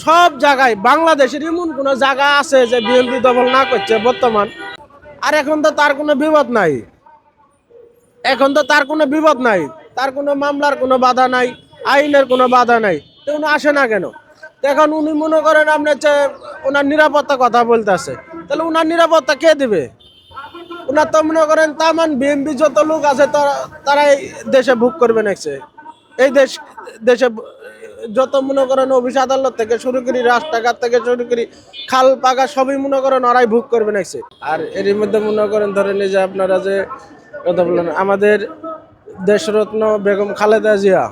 সব জায়গায় বাংলাদেশের এমন কোনো জায়গা আছে যে বিএনপি দখল না করছে বর্তমান? আর এখন তো তার কোনো বিপদ নাই। এখন তো তার কোনো বিপদ নাই। তার কোনো মামলার কোনো বাধা নাই, আইনের কোনো বাধা নাই। তো উনি আসে না কেন? এখন উনি মনে করেন আপনার যে ওনার নিরাপত্তা কথা বলতেছে। তাহলে উনার নিরাপত্তা কে দিবে? ওনার তো মনে করেন তামান বিএনপি যত লোক আছে তারা- তারাই দেশে ভোগ করবে নাকছে এই দেশ দেশে যত মনে করেন অফিস আদালত থেকে শুরু করি, রাস্তাঘাট থেকে শুরু করি, খাল পাকা সবই মনে করেন ওরাই ভোগ করবে নাকছে আর এরই মধ্যে মনে করেন ধরেন এই যে আপনারা যে কথা বললেন, আমাদের দেশরত্ন বেগম খালেদা জিয়া।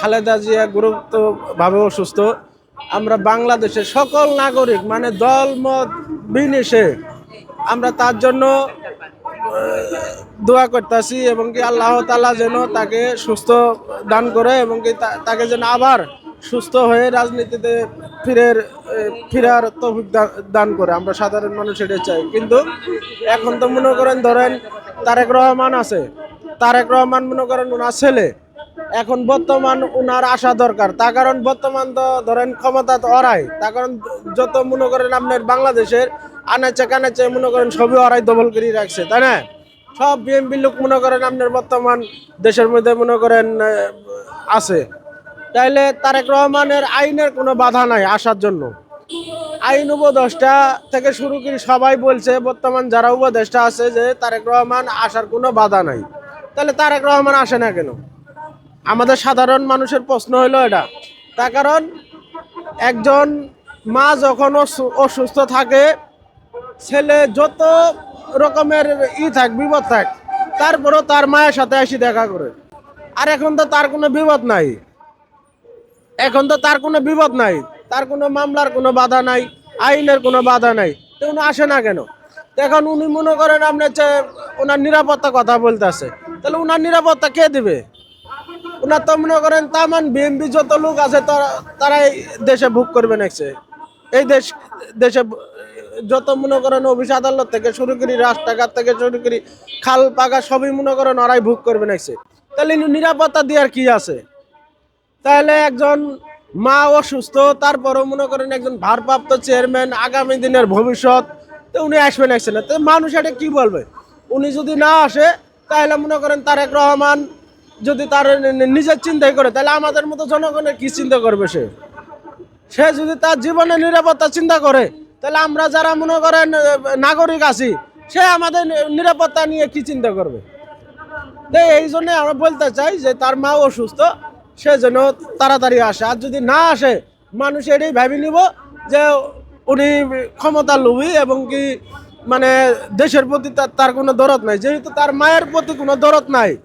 খালেদা জিয়া গুরুত্বভাবে অসুস্থ। আমরা বাংলাদেশের সকল নাগরিক মানে দল, মত বিনিশে আমরা তার জন্য দোয়া করতেছি এবং কি আল্লাহ তালা যেন তাকে সুস্থ দান করে এবং কি তাকে যেন আবার সুস্থ হয়ে রাজনীতিতে ফিরের ফিরার তৌফিক দান করে। আমরা সাধারণ মানুষ এটা চাই। কিন্তু এখন তো মনে করেন, ধরেন তারেক রহমান আছে। তারেক রহমান মনে করেন ওনার ছেলে। এখন বর্তমান ওনার আসা দরকার। তার কারণ বর্তমান তো ধরেন ক্ষমতা তো অরাই। তার কারণ যত মনে করেন আপনার বাংলাদেশের আনাচে কানাচে মনে করেন সবই অরাই দখল করে রাখছে, তাই না? সব বিএমপি লোক মনে করেন আপনার বর্তমান দেশের মধ্যে মনে করেন আছে। তাইলে তারেক রহমানের আইনের কোনো বাধা নাই আসার জন্য। আইন উপদেষ্টা থেকে শুরু করে সবাই বলছে, বর্তমান যারা উপদেষ্টা আছে যে তারেক রহমান আসার কোনো বাধা নাই। তাহলে তারেক রহমান আসে না কেন? আমাদের সাধারণ মানুষের প্রশ্ন হলো এটা। তার কারণ, একজন মা যখন অসু- অসুস্থ থাকে ছেলে যত রকমের ই থাক, বিপদ থাক, তারপরেও তার মায়ের সাথে আসি দেখা করে। আর এখন তো তার কোনো বিপদ নাই। এখন তো তার কোনো বিপদ নাই। তার কোনো মামলার কোনো বাধা নাই, আইনের কোনো বাধা নাই। তো উনি আসে না কেন? এখন উনি মনে করেন আপনার যে ওনার নিরাপত্তা কথা বলতে বলতেছে। তাহলে উনার নিরাপত্তা কে দিবে? ওনার তো মনে করেন তামান বিএমপি যত লোক আছে, তারা- তারাই দেশে ভোগ করবে নাকছে এই দেশ দেশে যত মনে করেন অফিস আদালত থেকে শুরু করি, রাস্তাঘাট থেকে শুরু করি, খাল পাকা সবই মনে করেন ওরাই ভোগ করবে নাকছে তাহলে নিরাপত্তা দেওয়ার কি আছে? তাহলে একজন মা অসুস্থ, তারপরও মনে করেন একজন ভারপ্রাপ্ত চেয়ারম্যান আগামী দিনের ভবিষ্যৎ, তো উনি আসবেন আসছে না তো মানুষ এটা কি বলবে? উনি যদি না আসে, তাহলে মনে করেন তারেক রহমান যদি তার নিজের চিন্তাই করে, তাহলে আমাদের মতো জনগণের কি চিন্তা করবে সে? সে যদি তার জীবনের নিরাপত্তা চিন্তা করে তাহলে আমরা যারা মনে করেন নাগরিক আছি, সে আমাদের নিরাপত্তা নিয়ে কি চিন্তা করবে? তো এই জন্যে আমরা বলতে চাই যে তার মা অসুস্থ, সে যেন তাড়াতাড়ি আসে। আর যদি না আসে, মানুষ এটাই ভেবে নিব যে উনি ক্ষমতা লোভী এবং কি মানে দেশের প্রতি তার কোনো দরদ নাই। যেহেতু তার মায়ের প্রতি কোনো দরদ নাই,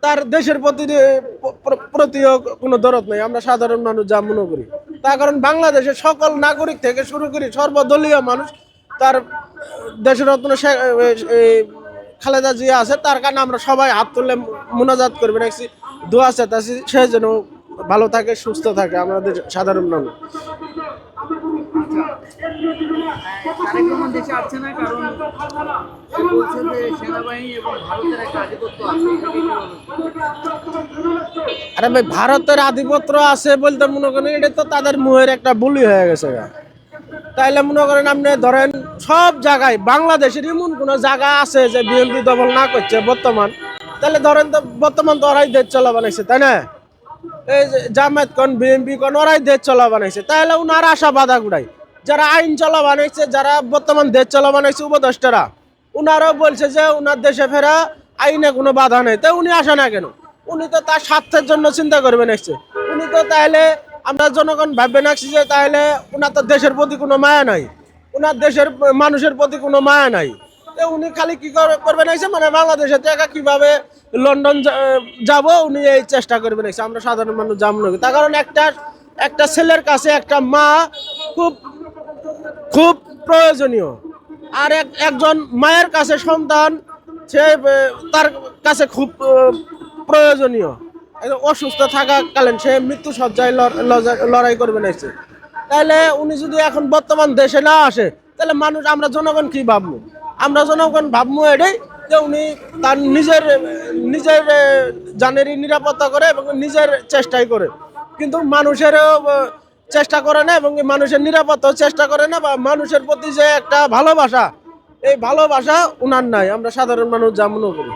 তার দেশের প্রতি প্র- প্র- প্রতিও কোনো দরদ নাই। আমরা সাধারণ মানুষ যা মনে করি। তার কারণ বাংলাদেশের সকল নাগরিক থেকে শুরু করি সর্বদলীয় মানুষ তার দেশের রত্ন খালেদা জিয়া আছে, তার কারণে আমরা সবাই হাত তুললে মোনাজাত করবে। রাখছি দোয়া চেতাছি সে যেন ভালো থাকে, সুস্থ থাকে, আমাদের সাধারণ মানুষ। রহমান দেশে আসছে না কারণ সে বলছে যে সেনাবাহিনী এবং ভারতের একটা আধিপত্য আছে। আরে ভাই, ভারতের আধিপত্য আছে বলতে মনে করেন, এটা তো তাদের মুহের একটা বুলি হয়ে গেছে তাইলে মনে করেন আপনি ধরেন, সব জায়গায় বাংলাদেশের এমন কোনো জায়গা আছে যে বিএনপি দখল না করছে বর্তমান? তাহলে ধরেন তো বর্তমান তো ওরাই দেশ চলা বানাইছে, তাই না? এই যে জামায়াত কোন বিএনপি কন ওরাই দেশ চলা বানাইছে। তাহলে উনার আশা বাধা গুড়াই যারা আইন চলা বানাইছে যারা বর্তমান দেশ চলা বানাইছে উপদেষ্টারা, উনারাও বলছে যে উনার দেশে ফেরা আইনে কোনো বাধা নেই। তাই উনি আসে না কেন? উনি তো তার স্বার্থের জন্য চিন্তা করবেন এসছে উনি তো তাহলে আমরা জনগণ ভাববে নাকছি যে তাহলে উনার তো দেশের প্রতি কোনো মায়া নাই। উনার দেশের মানুষের প্রতি কোনো মায়া নাই। তো উনি খালি কি করে- করবেন এসে? মানে বাংলাদেশের থেকে কীভাবে লন্ডন যাব উনি এই চেষ্টা করবেন এসে। আমরা সাধারণ মানুষ যাব না। তার কারণ একটা একটা ছেলের কাছে একটা মা খুব খুব প্রয়োজনীয়। আর এক, একজন মায়ের কাছে সন্তান, সে তার কাছে খুব প্রয়োজনীয়। অসুস্থ থাকাকালীন সে মৃত্যু সজ্জায় লড়- লড়াই করবে নাইছে তাহলে উনি যদি এখন বর্তমান দেশে না আসে, তাহলে মানুষ, আমরা জনগণ কি ভাববো? আমরা জনগণ ভাববো এটাই যে উনি তার নিজের নিজের জানেরই নিরাপত্তা করে এবং নিজের চেষ্টাই করে। কিন্তু মানুষেরও চেষ্টা করে না এবং মানুষের নিরাপত্তা চেষ্টা করে না বা মানুষের প্রতি যে একটা ভালোবাসা, এই ভালোবাসা উনার নাই। আমরা সাধারণ মানুষ যা মনে করি।